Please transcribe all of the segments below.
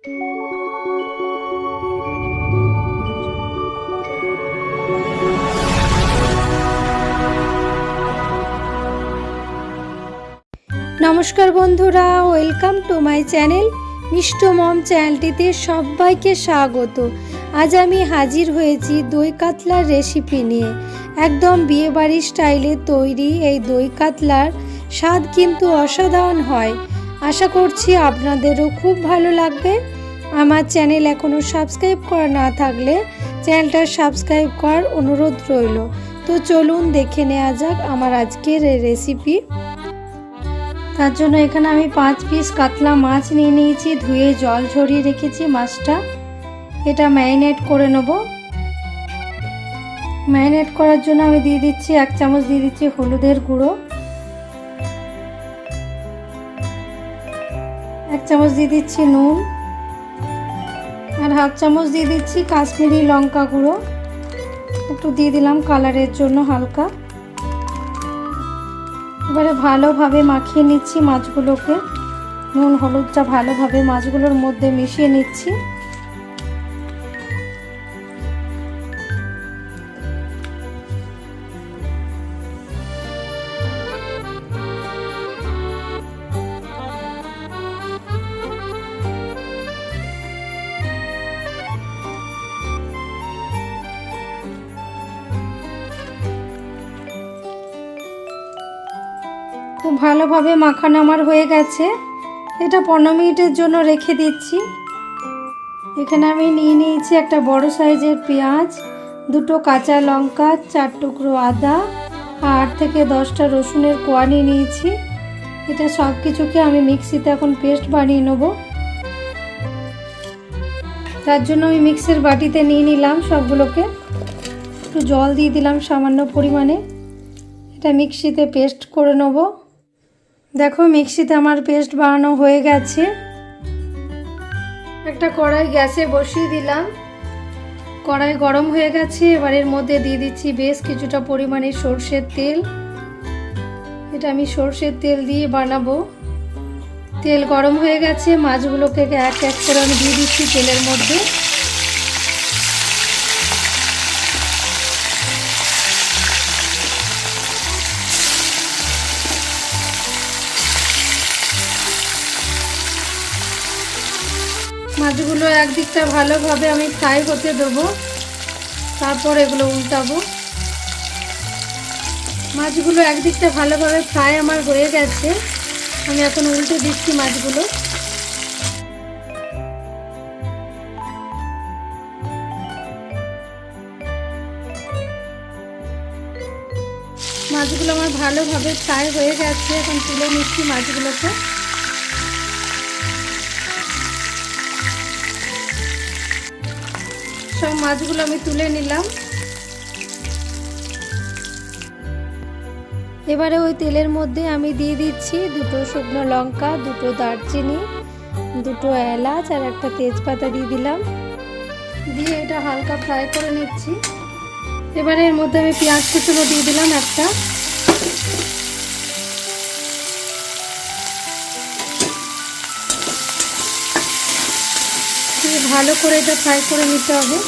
নমস্কার বন্ধুরা, welcome to my channel মিষ্ট মম চ্যানেলটিতে সবাইকে স্বাগত। আজ আমি হাজির হয়েছি দই কাতলার রেসিপি নিয়ে। একদম বিয়েবাড়ির স্টাইলে তৈরি এই দই কাতলার স্বাদ কিন্তু অসাধারণ হয়। আশা করছি আপনাদেরও খুব ভালো লাগবে। আমার চ্যানেল এখনও সাবস্ক্রাইব করা না থাকলে চ্যানেলটা সাবস্ক্রাইব করার অনুরোধ রইল। তো চলুন দেখে নেওয়া যাক আমার আজকের রেসিপি তার জন্য এখানে আমি পাঁচ পিস কাতলা মাছ নিয়ে নিয়েছি, ধুয়ে জল ঝরিয়ে রেখেছি মাছটা। এটা ম্যারিনেট করে নেব। ম্যারিনেট করার জন্য আমি দিয়ে দিচ্ছি এক চামচ, দিয়ে দিচ্ছি হলুদের গুঁড়ো। এক চামচ দিয়ে দিচ্ছি নুন আর হাফ চামচ দিয়ে দিচ্ছি কাশ্মীরি লঙ্কা গুঁড়ো। একটু দিয়ে দিলাম কালারের জন্য হালকা। এবারে ভালোভাবে মাখিয়ে নিচ্ছি মাছগুলোকে। নুন হলুদটা ভালোভাবে মাছগুলোর মধ্যে মিশিয়ে নিচ্ছি। খুব ভালোভাবে মাখানো আমার হয়ে গেছে। এটা পনেরো মিনিটের জন্য রেখে দিচ্ছি। এখানে আমি নিয়ে নিয়েছি একটা বড় সাইজের পেঁয়াজ, দুটো কাঁচা লঙ্কা, চার টুকরো আদা আট থেকে দশটা রসুনের কোয়া নিয়ে নিয়েছি। এটা সব কিছুকে আমি মিক্সিতে এখন পেস্ট বানিয়ে নেব। তার জন্য আমি মিক্সির বাটিতে নিয়ে নিলাম সবগুলোকে। একটু জল দিয়ে দিলাম সামান্য পরিমাণে। এটা মিক্সিতে পেস্ট করে নেব। দেখো, মিক্সিতে আমার পেস্ট বানানো হয়ে গেছে। একটা কড়াই গ্যাসে বসিয়ে দিলাম। কড়াই গরম হয়ে গেছে, এবার এর মধ্যে দিয়ে দিচ্ছি বেশ কিছুটা পরিমাণে সর্ষের তেল। এটা আমি সর্ষের তেল দিয়ে বানাবো। তেল গরম হয়ে গেছে, মাছগুলোকে এক এক করে আমি দিয়ে দিচ্ছি তেলের মধ্যে। মাছগুলো একদিকটা ভালোভাবে আমি ফ্রাই হতে দেবো। তারপর এগুলো উল্টাবো। মাছগুলো একদিকটা ভালোভাবে ফ্রাই আমার হয়ে গেছে। আমি এখন উল্টে দিচ্ছি মাছগুলো। মাছগুলো আমার ভালোভাবে ফ্রাই হয়ে গেছে। এখন তুলে নিচ্ছি মাছগুলোকে। মাছগুলো আমি তুলে নিলাম। এবারে ওই তেলের মধ্যে আমি দিয়ে দিচ্ছি দুটো শুকনো লঙ্কা, দুটো দারচিনি, দুটো এলাচ আর একটা তেজপাতা দিয়ে দিলাম। দিয়ে এটা হালকা ফ্রাই করে নিচ্ছি। এবারে এর মধ্যে আমি পেঁয়াজ কুচুনো দিয়ে দিলাম একটা। ভালো করে এটা ফ্রাই করে নিতে হবে।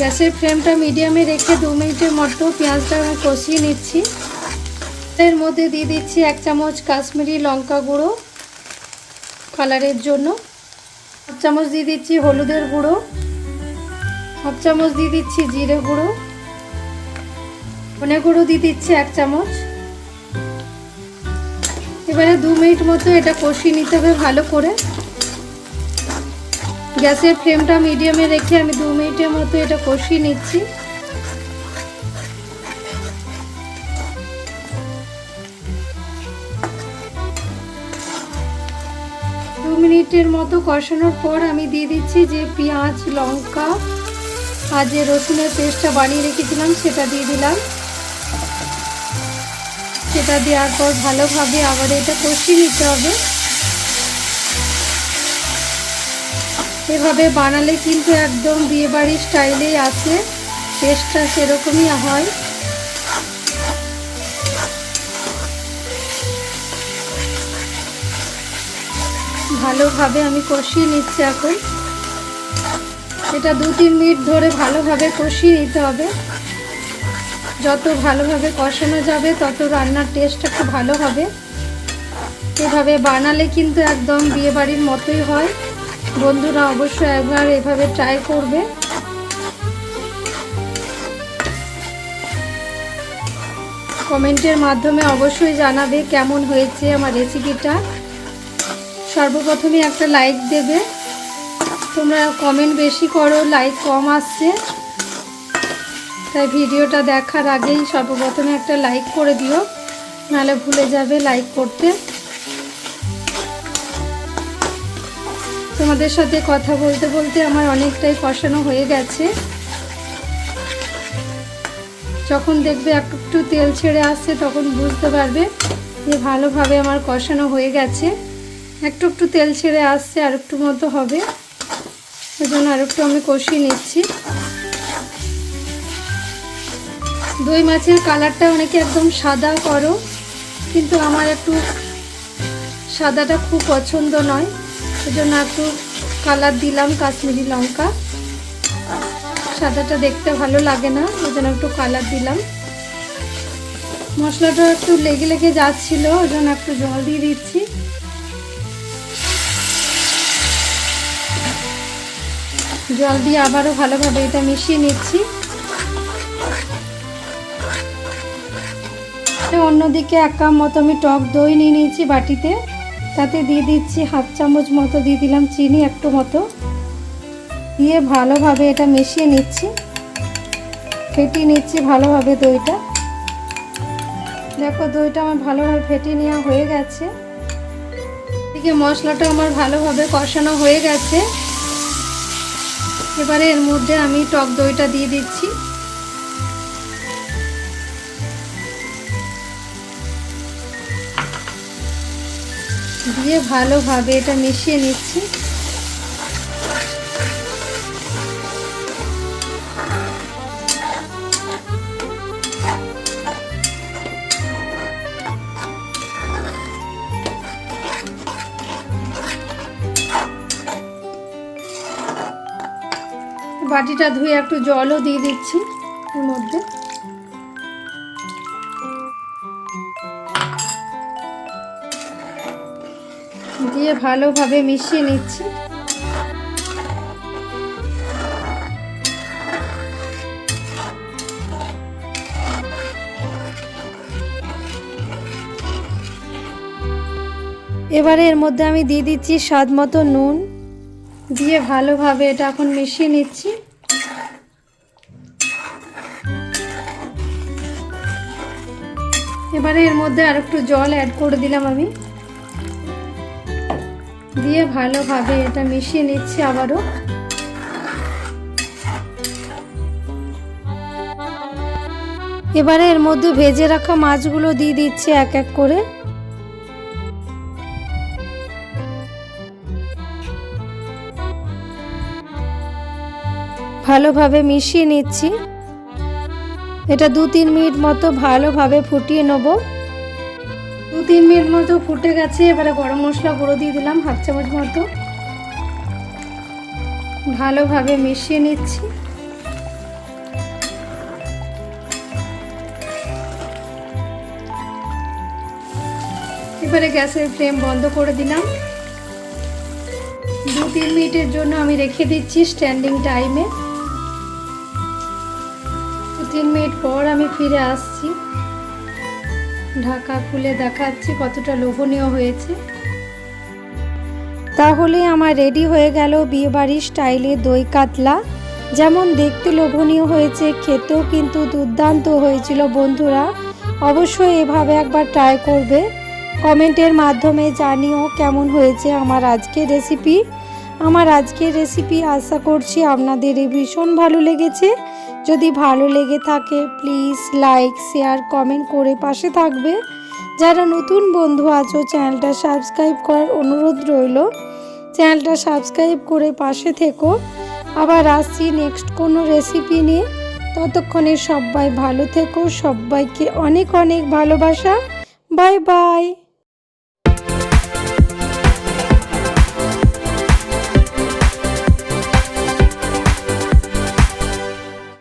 গ্যাসের ফ্লেমটা মিডিয়ামে রেখে দু মিনিটের মতো পেঁয়াজটা আমি কষিয়ে নিচ্ছি। এর মধ্যে দিয়ে দিচ্ছি এক চামচ কাশ্মীরি লঙ্কা গুঁড়ো কালারের জন্য। হাফ চামচ দিয়ে দিচ্ছি হলুদের গুঁড়ো। হাফ চামচ দিয়ে দিচ্ছি জিরে গুঁড়ো। ধনে গুঁড়ো দিয়ে দিচ্ছি এক চামচ। এবারে দু মিনিট মতো এটা কষিয়ে নিতে হবে ভালো করে। গ্যাসের ফ্লেমটা মিডিয়ামে রেখে আমি দু মিনিটের মতো এটা কষিয়ে নিচ্ছি। দু মিনিটের মতো কষানোর পর আমি দিয়ে দিচ্ছি যে পেঁয়াজ, লঙ্কা আর যে রসুনের পেস্টটা বানিয়ে রেখেছিলাম, সেটা দিয়ে দিলাম। সেটা দেওয়ার পর ভালোভাবে আবার এটা কষিয়ে নিতে হবে। এভাবে বানালে কিন্তু একদম বিয়েবাড়ির স্টাইলেই আছে। টেস্টটা সেরকমই হয়। ভালোভাবে আমি কষিয়ে নিচ্ছি এখন। এটা দু তিন মিনিট ধরে ভালোভাবে কষিয়ে নিতে হবে। যত ভালোভাবে কষানো যাবে, তত রান্নার টেস্টটা খুব ভালো হবে। এভাবে বানালে কিন্তু একদম বিয়েবাড়ির মতোই হয়। বন্ধুরা অবশ্যই একবার এভাবে ট্রাই করবে। কমেন্টের মাধ্যমে অবশ্যই জানাবে কেমন হয়েছে আমার রেসিপিটা সর্বপ্রথমে একটা লাইক দেবে। তোমরা কমেন্ট বেশি করো লাইক কম আসছে। তাই ভিডিওটা দেখার আগেই সর্বপ্রথমে একটা লাইক করে দিও। নাহলে ভুলে যাবে লাইক করতে। তোমাদের সাথে কথা বলতে বলতে আমার অনেকটাই কষানো হয়ে গেছে। যখন দেখবে একটু তেল ছেড়ে আসছে, তখন বুঝতে পারবে যে ভালোভাবে আমার কষানো হয়ে গেছে। একটু একটু তেল ছেড়ে আসছে, আর একটু মতো হবে। জন্য আর একটু আমি কষিয়ে নিচ্ছি। দই মাছের কালারটা অনেকে একদম সাদা করো, কিন্তু আমার একটু সাদাটা খুব পছন্দ নয়। জন্য একটু কালার দিলাম, কাশ্মীরি লঙ্কা। সাদাটা দেখতে ভালো লাগে না, ওই জন্য একটু কালার দিলাম। মশলাটা একটু লেগে লেগে যাচ্ছিল, ওই জন্য একটু জল দিয়ে দিচ্ছি। জল দিয়ে আবারও ভালোভাবে এটা মিশিয়ে নিচ্ছি। অন্যদিকে এক কাপ মতো আমি টক দই নিয়ে নিয়েছি বাটিতে। তাতে দিয়ে দিচ্ছি হাফ চামচ মতো, দিয়ে দিলাম চিনি একটু মতো। দিয়ে ভালোভাবে এটা মিশিয়ে নিচ্ছি। ফেটিয়ে নিচ্ছি ভালোভাবে দইটা। দেখো দইটা আমার ভালোভাবে ফেটিয়ে নেওয়া হয়ে গেছে। এদিকে মশলাটা আমার ভালোভাবে কষানো হয়ে গেছে। এবারে এর মধ্যে আমি টক দইটা দিয়ে দিচ্ছি। দিয়ে ভালোভাবে এটা মিশিয়ে নিচ্ছি। বাটিটা ধুয়ে একটু জলও দিয়ে দিচ্ছি ওর মধ্যে। দিয়ে ভালোভাবে মিশিয়ে নিচ্ছি। এবারে এর মধ্যে আমি দিয়ে দিচ্ছি স্বাদ মতো নুন। দিয়ে ভালোভাবে এটা এখন মিশিয়ে নিচ্ছি। এবারে এর মধ্যে আর একটু জল অ্যাড করে দিলাম আমি। দিয়ে ভালোভাবে এটা মিশিয়ে নিচ্ছি আবারও। এবারে এর মধ্যে ভেজে রাখা মাছগুলো দিয়ে দিচ্ছি এক এক করে। ভালোভাবে মিশিয়ে নিচ্ছি। এটা দু তিন মিনিট মতো ভালোভাবে ফুটিয়ে নেব। তিন মিনিট মতো ফুটে গেছে, এবারে গরম মশলা গুঁড়ো দিয়ে দিলাম, হাফ চামচ মতো। ভালোভাবে মিশিয়ে নিচ্ছি। এবারে গ্যাসের ফ্লেম বন্ধ করে দিলাম। দু তিন মিনিটের জন্য আমি রেখে দিচ্ছি স্ট্যান্ডিং টাইমে। দু তিন মিনিট পর আমি ফিরে আসছি। ঢাকা খুলে দেখাচ্ছি কতটা লোভনীয় হয়েছে। তাহলে আমার রেডি হয়ে গেল বিয়েবাড়ির স্টাইলে দই কাতলা। যেমন দেখতে লোভনীয় হয়েছে, খেতেও কিন্তু দুর্দান্ত হয়েছিল বন্ধুরা। অবশ্যই এভাবে একবার ট্রাই করবে। কমেন্টের মাধ্যমে জানিও কেমন হয়েছে আমার আজকের রেসিপি আমার আজকের রেসিপি আশা করছি আপনাদের ভীষণ ভালো লেগেছে। যদি ভালো লেগে থাকে প্লিজ লাইক শেয়ার কমেন্ট করে পাশে থাকবে। যারা নতুন বন্ধু আছো, চ্যানেলটা সাবস্ক্রাইব করার অনুরোধ রইল। চ্যানেলটা সাবস্ক্রাইব করে পাশে থেকো। আবার আসছি নেক্সট কোনো রেসিপি নিয়ে। ততক্ষণে সবাই ভালো থেকো, সবাইকে অনেক অনেক ভালোবাসা। Bye bye